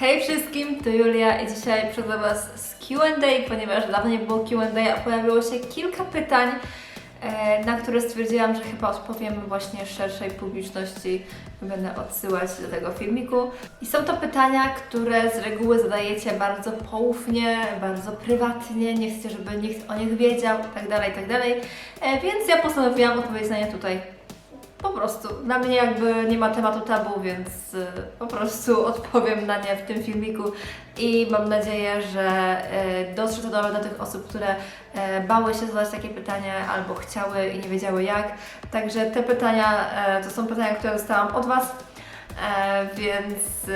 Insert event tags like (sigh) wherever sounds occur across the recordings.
Hej wszystkim, to Julia i dzisiaj przychodzę Was z Q&A, ponieważ dawno nie było Q&A, a pojawiło się kilka pytań, e, na które stwierdziłam, że chyba odpowiem właśnie szerszej publiczności. Będę odsyłać do tego filmiku. I są to pytania, które z reguły zadajecie bardzo poufnie, bardzo prywatnie, nie chcecie, żeby nikt o nich wiedział, tak dalej, tak. E, Więc ja postanowiłam odpowiedzieć na nie tutaj po prostu. Dla mnie jakby nie ma tematu tabu, więc y, po prostu (laughs) odpowiem na nie w tym filmiku i mam nadzieję, że y, dotrze to do tych osób, które y, bały się zadać takie pytania albo chciały i nie wiedziały jak. Także te pytania to są pytania, które dostałam od Was. Więc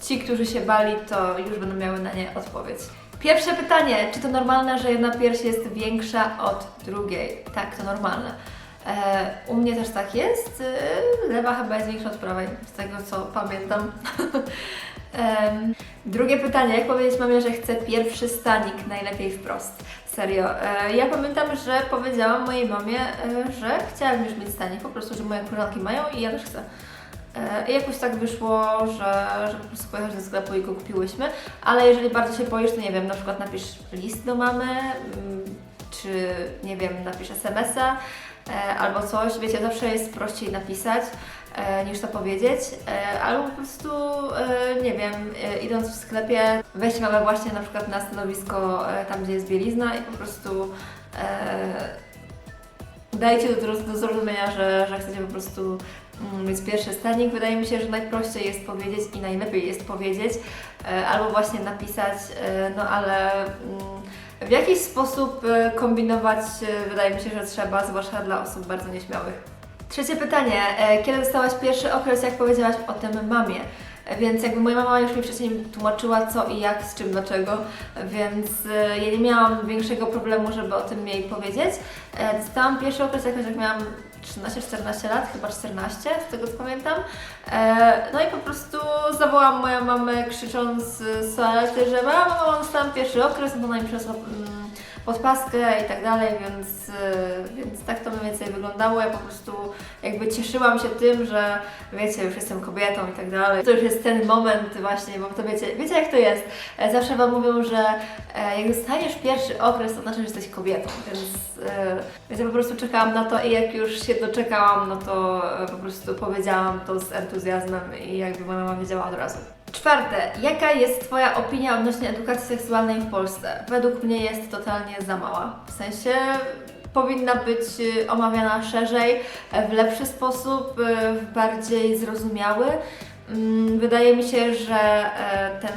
ci, którzy się bali, to już będą miały na nie odpowiedź. Pierwsze pytanie, czy to normalne, że jedna pierś jest większa od drugiej? Tak, to normalne. E, u mnie też tak jest. E, lewa chyba jest większa od prawej, z tego co pamiętam. (laughs) Drugie pytanie, jak powiedzieć mamie, że chcę pierwszy stanik, najlepiej wprost? Serio. E, ja pamiętam, że powiedziałam mojej mamie, że chciałabym już mieć stanik, po prostu, że moje koleżanki mają i ja też chcę. I jakoś tak wyszło, że, że po prostu pojechać do sklepu i go kupiłyśmy. Ale jeżeli bardzo się boisz, to nie wiem, na przykład napisz list do mamy, mm, czy nie wiem, napisz SMS-a albo coś. Wiecie, zawsze jest prościej napisać e, niż to powiedzieć. E, albo po prostu, e, nie wiem, e, idąc w sklepie, weź mamę właśnie na przykład na stanowisko e, tam, gdzie jest bielizna i po prostu e, dajcie do, do zrozumienia, że, że chcecie po prostu mm, mieć pierwszy stanik. Wydaje mi się, że najprościej jest powiedzieć i najlepiej jest powiedzieć, e, albo właśnie napisać, e, no ale mm, w jakiś sposób e, kombinować e, wydaje mi się, że trzeba, zwłaszcza dla osób bardzo nieśmiałych. Trzecie pytanie. E, Kiedy dostałaś pierwszy okres, jak powiedziałaś o tym mamie? E, Więc jakby moja mama już mi wcześniej tłumaczyła co i jak, z czym, dlaczego, więc e, ja nie miałam większego problemu, żeby o tym jej powiedzieć. E, Dostałam pierwszy okres jakoś jak miałam 13-14 lat, chyba 14, z tego co pamiętam. E, No i po prostu zawołałam moją mamę krzycząc z toalety, że mama, mama, dostałam pierwszy okres, no to podpaskę i tak dalej, więc, e, więc tak to mniej więcej wyglądało. Ja po prostu jakby cieszyłam się tym, że wiecie, już jestem kobietą i tak dalej. To już jest ten moment właśnie, bo to wiecie, wiecie jak to jest. E, Zawsze Wam mówią, że e, jak dostaniesz pierwszy okres, to znaczy, że jesteś kobietą, więc, e, więc ja po prostu czekałam na to i jak już się doczekałam, no to po prostu powiedziałam to z entuzjazmem i jakby moja mama wiedziała od razu. Czwarte, jaka jest Twoja opinia odnośnie edukacji seksualnej w Polsce? Według mnie jest totalnie za mała. W sensie powinna być y, omawiana szerzej, e, w lepszy sposób, e, w bardziej zrozumiały. Mm, Wydaje mi się, że e, ten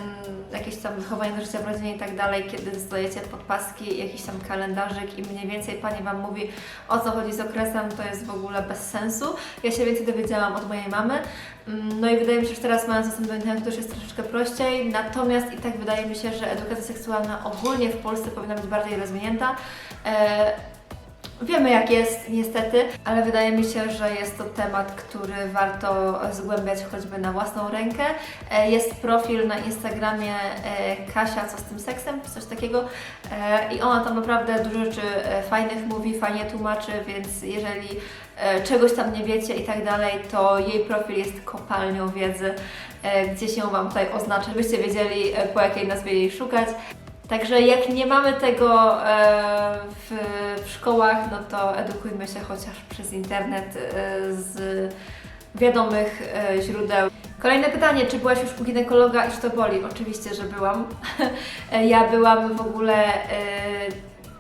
jakieś tam wychowanie do życia w rodzinie i tak dalej, kiedy dostajecie podpaski, jakiś tam kalendarzyk i mniej więcej Pani Wam mówi o co chodzi z okresem, to jest w ogóle bez sensu. Ja się więcej dowiedziałam od mojej mamy. Mm, No i wydaje mi się, że teraz mając dostęp do internetu już jest troszeczkę prościej, natomiast i tak wydaje mi się, że edukacja seksualna ogólnie w Polsce powinna być bardziej rozwinięta. Wiemy jak jest niestety, ale wydaje mi się, że jest to temat, który warto zgłębiać choćby na własną rękę. E, Jest profil na Instagramie e, Kasia, co z tym seksem, coś takiego E, i ona tam naprawdę dużo rzeczy fajnych mówi, fajnie tłumaczy, więc jeżeli czegoś tam nie wiecie i tak dalej, to jej profil jest kopalnią wiedzy, gdzie się Wam tutaj oznaczy, byście wiedzieli po jakiej nazwie jej szukać. Także jak nie mamy tego e, w, w szkołach, no to edukujmy się chociaż przez internet e, z wiadomych e, źródeł. Kolejne pytanie, czy byłaś już u ginekologa i czy to boli? Oczywiście, że byłam. (laughs) Ja byłam w ogóle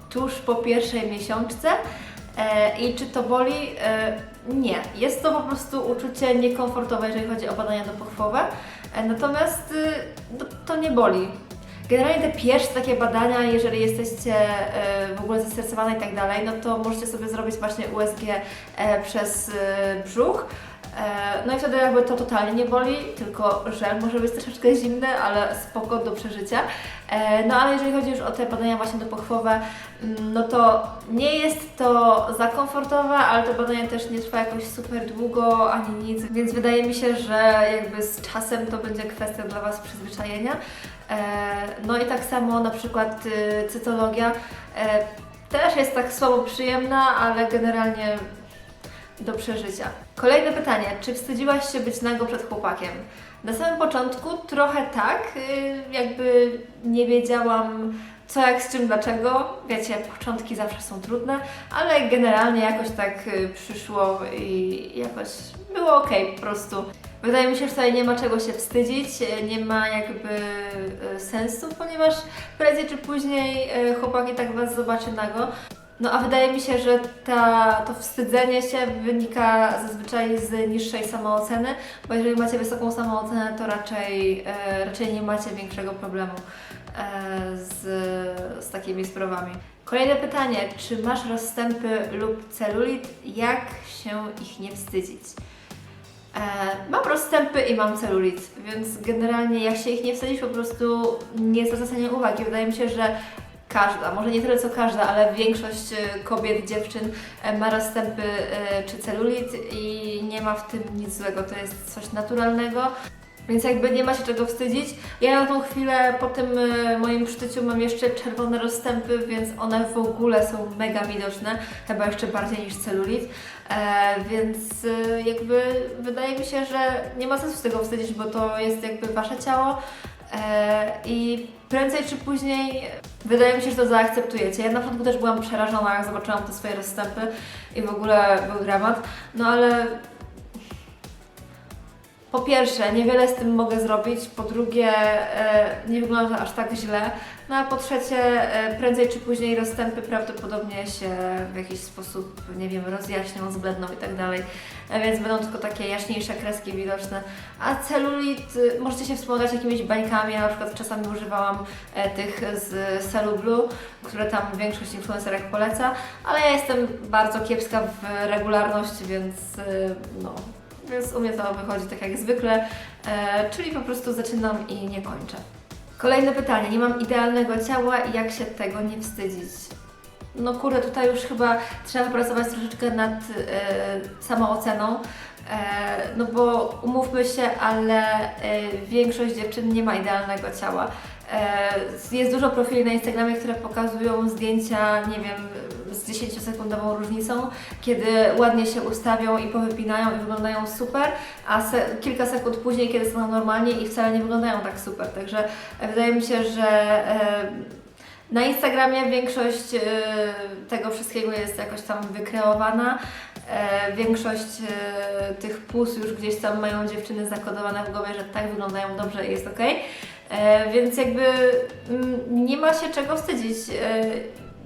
tuż po pierwszej miesiączce i czy to boli? Nie. Jest to po prostu uczucie niekomfortowe, jeżeli chodzi o badania dopochwowe, natomiast y, no, to nie boli. Generalnie te pierwsze takie badania, jeżeli jesteście e, w ogóle zestresowane i tak dalej, no to możecie sobie zrobić właśnie USG e, przez e, brzuch. E, No i wtedy jakby to totalnie nie boli, tylko żel może być troszeczkę zimny, ale spoko do przeżycia. E, No ale jeżeli chodzi już o te badania właśnie dopochwowe, mm, no to nie jest to za komfortowe, ale to badanie też nie trwa jakoś super długo ani nic, więc wydaje mi się, że jakby z czasem to będzie kwestia dla Was przyzwyczajenia. E, No i tak samo na przykład y, cytologia też jest tak słabo przyjemna, ale generalnie do przeżycia. Kolejne pytanie. Czy wstydziłaś się być nago przed chłopakiem? Na samym początku trochę tak, y, jakby nie wiedziałam co, jak, z czym, dlaczego. Wiecie, początki zawsze są trudne, ale generalnie jakoś tak y, przyszło i jakoś było ok po prostu. Wydaje mi się, że tutaj nie ma czego się wstydzić, y, nie ma jakby sensu, ponieważ prędzej czy później y, chłopak i tak Was zobaczy nago. No a wydaje mi się, że ta, to wstydzenie się wynika zazwyczaj z niższej samooceny, bo jeżeli macie wysoką samoocenę, to raczej, e, raczej nie macie większego problemu e, z, z takimi sprawami. Kolejne pytanie. Czy masz rozstępy lub celulit? Jak się ich nie wstydzić? E, mam rozstępy i mam celulit, więc generalnie jak się ich nie wstydzić, po prostu nie zwracanie uwagi. Wydaje mi się, że każda, może nie tyle co każda, ale większość e, kobiet, dziewczyn e, ma rozstępy e, czy celulit i nie ma w tym nic złego, to jest coś naturalnego. Więc jakby nie ma się czego wstydzić. Ja na tą chwilę po tym moim przytyciu mam jeszcze czerwone rozstępy, więc one w ogóle są mega widoczne, chyba jeszcze bardziej niż celulit. E, więc jakby wydaje mi się, że nie ma sensu z tego wstydzić, bo to jest jakby wasze ciało. E, I prędzej czy później wydaje mi się, że to zaakceptujecie. Ja na początku też byłam przerażona, jak zobaczyłam te swoje rozstępy i w ogóle był dramat. No ale po pierwsze, niewiele z tym mogę zrobić, po drugie, e, nie wygląda aż tak źle, no a po trzecie, e, prędzej czy później rozstępy prawdopodobnie się w jakiś sposób, nie wiem, rozjaśnią, zbledną i tak dalej, e, więc będą tylko takie jaśniejsze kreski widoczne. A celulit, y, możecie się wspomagać jakimiś bańkami, ja na przykład czasami używałam tych z Celu Blue, które tam większość influencerek poleca, ale ja jestem bardzo kiepska w regularności, więc y, no, więc u mnie to wychodzi tak jak zwykle, e, czyli po prostu zaczynam i nie kończę. Kolejne pytanie. Nie mam idealnego ciała i jak się tego nie wstydzić? No kurde, tutaj już chyba trzeba pracować troszeczkę nad e, samooceną, e, no bo umówmy się, ale e, większość dziewczyn nie ma idealnego ciała. E, jest dużo profili na Instagramie, które pokazują zdjęcia, nie wiem, z 10-sekundową różnicą, kiedy ładnie się ustawią i powypinają i wyglądają super, a se kilka sekund później, kiedy są normalnie i wcale nie wyglądają tak super. Także e, wydaje mi się, że e, na Instagramie większość e, tego wszystkiego jest jakoś tam wykreowana. E, Większość e, tych pus już gdzieś tam mają dziewczyny zakodowane w głowie, że tak wyglądają dobrze i jest ok. Więc jakby mm, nie ma się czego wstydzić. E,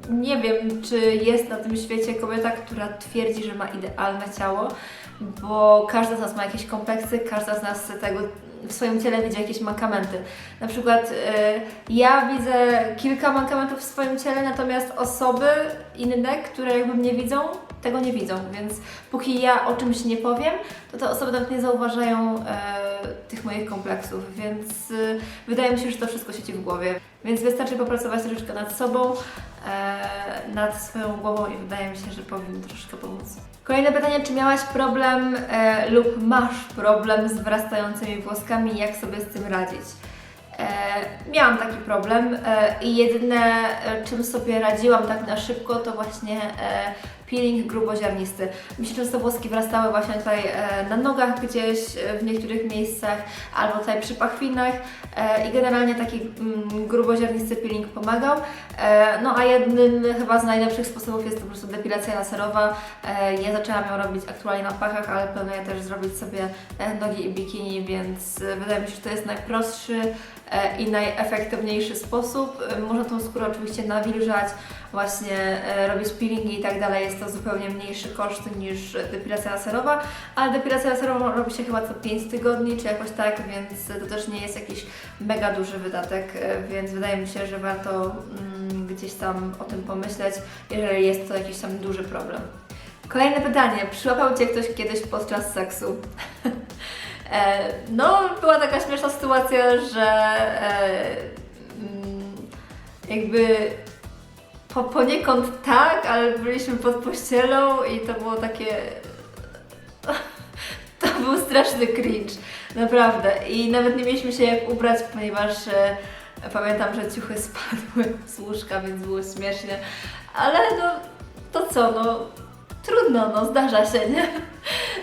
Nie wiem, czy jest na tym świecie kobieta, która twierdzi, że ma idealne ciało, bo każda z nas ma jakieś kompleksy, każda z nas tego w swoim ciele widzi jakieś mankamenty. Na przykład e, ja widzę kilka mankamentów w swoim ciele, natomiast osoby inne, które jakby mnie widzą, tego nie widzą, więc póki ja o czymś nie powiem, to te osoby nawet nie zauważają e, tych moich kompleksów, więc e, wydaje mi się, że to wszystko siedzi w głowie. Więc wystarczy popracować troszeczkę nad sobą, e, nad swoją głową i wydaje mi się, że powinno troszkę pomóc. Kolejne pytanie, czy miałaś problem e, lub masz problem z wyrastającymi włoskami i jak sobie z tym radzić? E, miałam taki problem e, i jedyne, e, czym sobie radziłam tak na szybko, to właśnie e, peeling gruboziarnisty. Mi się często włoski wrastały właśnie tutaj e, na nogach gdzieś, e, w niektórych miejscach, albo tutaj przy pachwinach e, i generalnie taki mm, gruboziarnisty peeling pomagał. No a jednym chyba z najlepszych sposobów jest to po prostu depilacja laserowa. Ja zaczęłam ją robić aktualnie na pachach, ale planuję też zrobić sobie nogi i bikini, więc wydaje mi się, że to jest najprostszy i najefektywniejszy sposób. E, Można tą skórę oczywiście nawilżać, właśnie e, robić peelingi i tak dalej. Jest to zupełnie mniejszy koszt niż depilacja laserowa, ale depilacja laserową robi się chyba co 5 tygodni, czy jakoś tak, więc to też nie jest jakiś mega duży wydatek, e, więc wydaje mi się, że warto mm, gdzieś tam o tym pomyśleć, jeżeli jest to jakiś tam duży problem. Kolejne pytanie. Przyłapał Cię ktoś kiedyś podczas seksu? (laughs) E, No, była taka śmieszna sytuacja, że e, mm, jakby po, poniekąd tak, ale byliśmy pod pościelą i to było takie. (laughs) To był straszny cringe, naprawdę. I nawet nie mieliśmy się jak ubrać, ponieważ e, pamiętam, że ciuchy (laughs) spadły z łóżka, więc było śmiesznie. Ale no, to co, no trudno, no zdarza się, nie?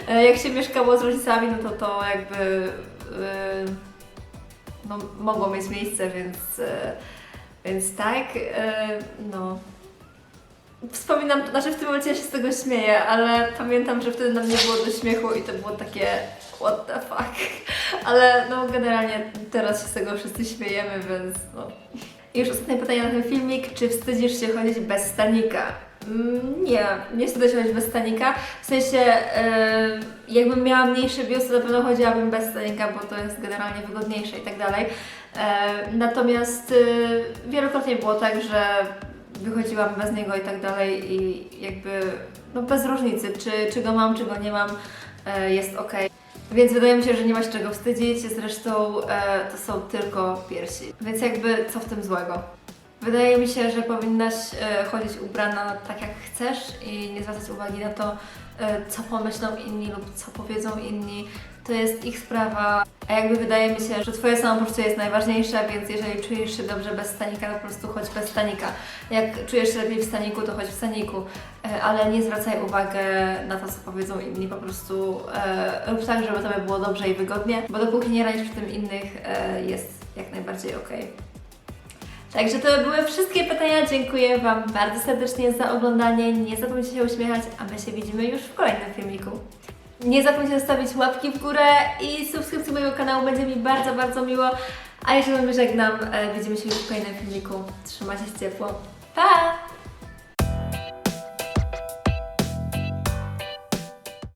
E, Jak się mieszkało z rodzicami, no to to jakby e, no, mogło mieć miejsce, więc, e, więc tak, no. Wspominam, znaczy w tym momencie ja się z tego śmieję, ale pamiętam, że wtedy nam nie było do śmiechu i to było takie what the fuck. (laughs) Ale no generalnie teraz się z tego wszyscy śmiejemy, więc no. I już ostatnie pytanie na ten filmik. Czy wstydzisz się chodzić bez stanika? Mm, Nie, nie wstydzę się chodzić bez stanika. W sensie, e, jakbym miała mniejszy biust, to na pewno chodziłabym bez stanika, bo to jest generalnie wygodniejsze i tak dalej. Natomiast e, wielokrotnie było tak, że wychodziłam bez niego i tak dalej i jakby no bez różnicy, czy, czy go mam, czy go nie mam, e, jest ok. Więc wydaje mi się, że nie ma się czego wstydzić, zresztą e, to są tylko piersi. Więc jakby co w tym złego? Wydaje mi się, że powinnaś e, chodzić ubrana tak jak chcesz i nie zwracać uwagi na to, e, co pomyślą inni lub co powiedzą inni. To jest ich sprawa. A jakby wydaje mi się, że Twoje samopoczucie jest najważniejsze, więc jeżeli czujesz się dobrze bez stanika, to po prostu chodź bez stanika. Jak czujesz się lepiej w staniku, to chodź w staniku. E, ale nie zwracaj uwagi na to, co powiedzą inni. Po prostu e, rób tak, żeby Tobie było dobrze i wygodnie, bo dopóki nie ranisz w tym innych, e, jest jak najbardziej okej. Także to były wszystkie pytania. Dziękuję Wam bardzo serdecznie za oglądanie. Nie zapomnijcie się uśmiechać, a my się widzimy już w kolejnym filmiku. Nie zapomnijcie zostawić łapki w górę i subskrypcji mojego kanału, będzie mi bardzo, bardzo miło. A ja się żegnam. E, Widzimy się już w kolejnym filmiku. Trzymajcie się ciepło. Pa!